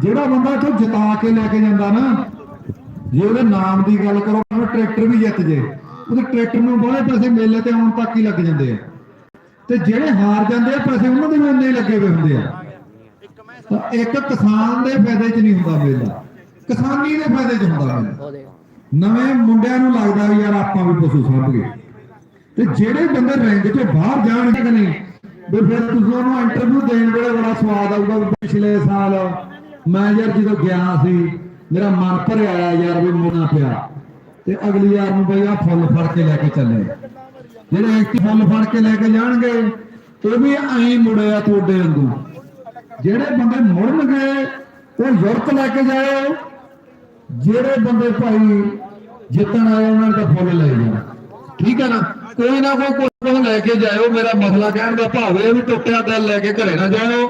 ਜਿਹੜਾ ਬੰਦਾ ਇੱਥੋਂ ਜਿਤਾ ਕੇ ਲੈ ਕੇ ਜਾਂਦਾ ਨਾ, ਜੇ ਉਹਦੇ ਨਾਮ ਦੀ ਗੱਲ ਕਰੋ ਉਹ ਟਰੈਕਟਰ ਵੀ ਜਿੱਤ ਜੇ, ਉਹਦੇ ਟਰੈਕਟਰ ਨੂੰ ਬੜੇ ਪੈਸੇ ਮੇਲੇ ਤੇ ਆਉਣ ਤੱਕ ਹੀ ਲੱਗ ਜਾਂਦੇ ਆ। ਤੇ ਜਿਹੜੇ ਹਾਰ ਜਾਂਦੇ ਆ, ਪੈਸੇ ਉਹਨਾਂ ਦੇ ਵੀ ਇੰਨੇ ਹੀ ਲੱਗੇ ਹੋਏ ਹੁੰਦੇ ਆ। ਤਾਂ ਇੱਕ ਕਿਸਾਨ ਦੇ ਫਾਇਦੇ 'ਚ ਨਹੀਂ ਹੁੰਦਾ ਮੇਲਾ, ਕਿਸਾਨੀ ਦੇ ਫਾਇਦੇ 'ਚ ਹੁੰਦਾ ਮੇਲਾ। ਨਵੇਂ ਮੁੰਡਿਆਂ ਨੂੰ ਲੱਗਦਾ ਵੀ ਯਾਰ ਆਪਾਂ ਵੀ ਪਸ਼ੂ ਸਾਂਭ ਤੇ ਜਿਹੜੇ ਬੰਦੇ ਰੈਂਕ 'ਚੋਂ ਬਾਹਰ ਜਾਣਗੇ ਕਿ ਨਹੀਂ, ਵੀ ਫਿਰ ਤੁਸੀਂ ਉਹਨੂੰ ਇੰਟਰਵਿਊ ਦੇਣ ਵੇਲੇ ਬੜਾ ਸਵਾਦ ਆਊਗਾ ਪਿਛਲੇ ਸਾਲ ਮੈਂ ਯਾਰ ਜਦੋਂ ਗਿਆ ਸੀ, ਮੇਰਾ ਮਨ ਭਰਿਆ ਆਇਆ ਯਾਰ ਵੀ ਮੋਨਾ ਪਿਆ। ਤੇ ਅਗਲੀ ਯਾਰ ਨੂੰ ਬਈ ਆ ਫੁੱਲ ਫੜ ਕੇ ਲੈ ਕੇ ਚੱਲੇ। ਜਿਹੜੇ ਐਕਟੀ ਫੁੱਲ ਫੜ ਕੇ ਲੈ ਕੇ ਜਾਣਗੇ, ਉਹ ਵੀ ਐਂ ਮੁੜੇ ਤੁਹਾਡੇ ਵਾਂਗੂ। ਜਿਹੜੇ ਬੰਦੇ ਮੁੜਨਗੇ ਉਹ ਯੁਰਤ ਲੈ ਕੇ ਜਾਓ ਜਿਹੜੇ ਬੰਦੇ ਭਾਈ ਜਿੱਤਣ ਆਏ, ਉਹਨਾਂ ਦਾ ਫੁੱਲ ਲੈ ਜਾਣਾ। ਠੀਕ ਹੈ ਨਾ? ਕੋਈ ਨਾ ਕੋਈ ਕੁਝ ਲੈ ਕੇ ਜਾਇਓ, ਮੇਰਾ ਮਸਲਾ ਕਹਿਣ ਦਾ ਭਾਵ ਇਹ ਵੀ ਟੁੱਟਿਆ ਦਿਲ ਲੈ ਕੇ ਘਰੇ ਨਾ ਜਾਇਓ।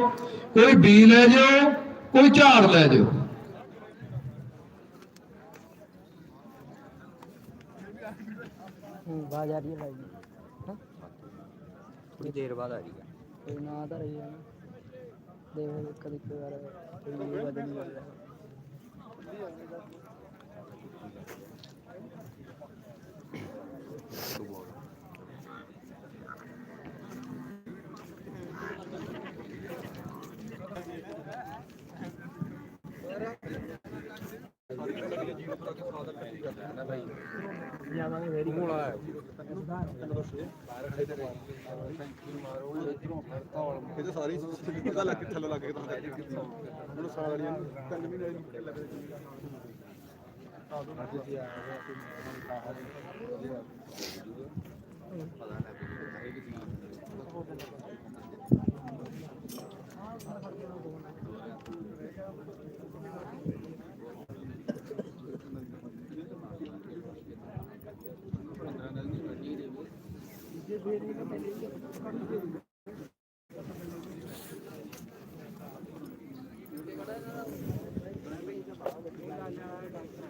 ਕੋਈ ਬੀ ਲੈ ਜਾਓ ਕੋਈ ਝਾੜ ਲੈ ਜਾਓ ਬਾਜ ਆ ਰਹੀ ਹੈ ਥੋੜੀ ਦੇਰ ਬਾਅਦ ਆ ਰਹੀ ਹੈ। ਕੋਈ ਨਾ ਤਾਂ ਰਹੀ ਹੈ ਦੇਖ ਕਦੀ ਕੋਈ ਵਾਰ ਕੋਈ ਹੀ। ਇਹਦੇ ਸਾਰੇ ਹੀ ਪਤਾ ਲੱਗ ਕੇ ਥੱਲੇ ਲੱਗ ਕੇ ਤਾਂ ਹੁਣ ਸਾਲ ਵਾਲੀ ਨੂੰ ਤਿੰਨ ਮਹੀਨੇ ਵਾਲੀ ਨੂੰ ਲੱਗ ਰਹੀ ਹੈ Thank you. Thank you.